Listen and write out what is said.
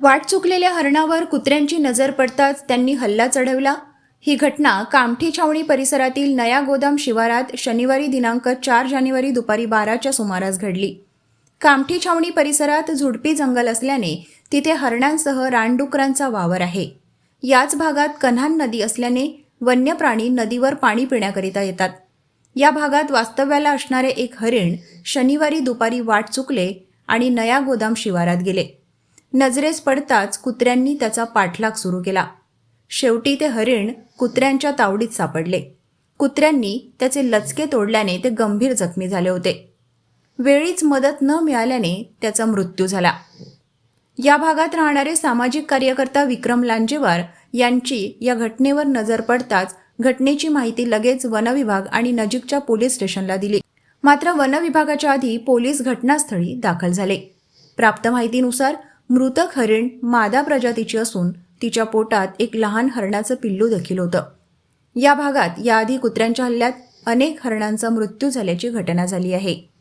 वाट चुकलेल्या हरणावर कुत्र्यांची नजर पडताच त्यांनी हल्ला चढवला. ही घटना कामठी छावणी परिसरातील नया गोदाम शिवारात शनिवारी दिनांक चार जानेवारी दुपारी बाराच्या सुमारास घडली. कामठी छावणी परिसरात झुडपी जंगल असल्याने तिथे हरणांसह रानडुकरांचा वावर आहे. याच भागात कन्हान नदी असल्याने वन्य प्राणी नदीवर पाणी पिण्याकरिता येतात. या भागात वास्तव्याला असणारे एक हरिण शनिवारी दुपारी वाट चुकले आणि नया गोदाम शिवारात गेले. नजरेस पडताच कुत्र्यांनी त्याचा पाठलाग सुरू केला. शेवटी ते हरिण कुत्र्यांच्या तावडीत सापडले. कुत्र्यांनी त्याचे लचके तोडल्याने ते गंभीर जखमी झाले होते. वेळीच मदत न मिळाल्याने त्याचा मृत्यू झाला. या भागात राहणारे सामाजिक कार्यकर्ता विक्रम लांजेवार यांची या घटनेवर नजर पडताच घटनेची माहिती लगेच वनविभाग आणि नजीकच्या पोलीस स्टेशनला दिली. मात्र वनविभागाच्या आधी पोलीस घटनास्थळी दाखल झाले. प्राप्त माहितीनुसार मृतक हरिण मादा प्रजातीची असून तिच्या पोटात एक लहान हरणाचं पिल्लू देखील होतं. या भागात याआधी कुत्र्यांच्या हल्ल्यात अनेक हरणांचा मृत्यू झाल्याची घटना झाली आहे.